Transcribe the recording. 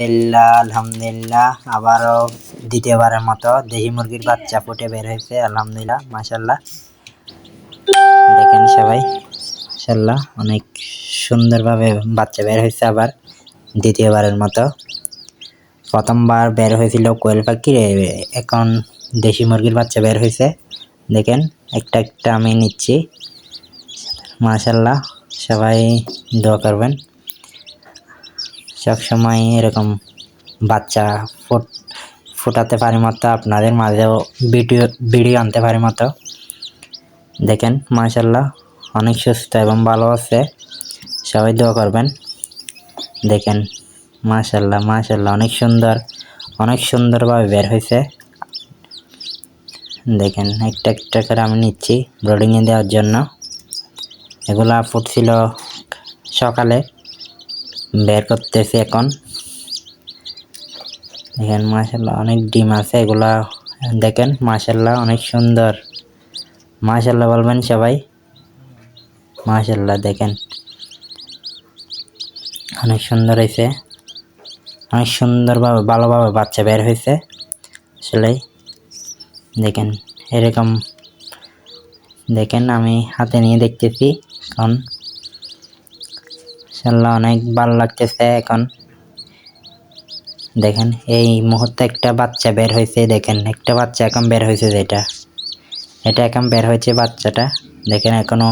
আলহামদুলিল্লাহ আলহামদুলিল্লাহ। আবারও দ্বিতীয়বারের মতো দেশি মুরগির বাচ্চা ফুটে বের হয়েছে, আলহামদুলিল্লাহ মাশাল্লাহ দেখেন সবাই মাশাল্লাহ অনেক সুন্দরভাবে বাচ্চা বের হয়েছে আবার দ্বিতীয়বারের মতো। প্রথমবার বের হয়েছিল কোয়েল পাখির এখন দেশি মুরগির বাচ্চা বের হয়েছে। দেখেন, একটা একটা আমি নিচ্ছি। মাশাল্লাহ সবাই দোয়া করবেন। সবসময় এরকম বাচ্চা ফুট, ফুটাতে পারি মতো আপনাদের মাঝেও ভিডিও ভিডিও আনতে পারি মতো দেখেন মাশাল্লাহ অনেক সুস্থ এবং ভালো আছে। সবাই দোয়া করবেন। দেখেন মাশাল্লাহ মাশাল্লাহ অনেক সুন্দর, অনেক সুন্দরভাবে বের হয়েছে। দেখেন, একটা একটা করে আমি নিচ্ছি ব্রোডিংয়ে দেওয়ার জন্য। এগুলা ফুটছিল সকালে। বের করতেছি এখন। দেখেন মাশাল্লাহ অনেক ডিম আছে, এগুলা দেখেন মাশাল্লাহ অনেক সুন্দর। মাশাল্লাহ বলবেন সবাই? মাশাল্লাহ দেখেন। অনেক সুন্দর হয়েছে অনেক সুন্দরভাবে, ভালোভাবে বাচ্চা বের হয়েছে আসলেই। দেখেন, এরকম। দেখেন, আমি হাতে নিয়ে দেখতেছি এখন মাশাল্লাহ অনেক ভালো লাগতেছে এখন। দেখেন, এই মুহূর্তে একটা বাচ্চা বের হয়েছে, দেখেন, একটা বাচ্চা এখন বের হয়েছে যেটা। এটা এখন বের হয়েছে বাচ্চাটা। দেখেন, এখনও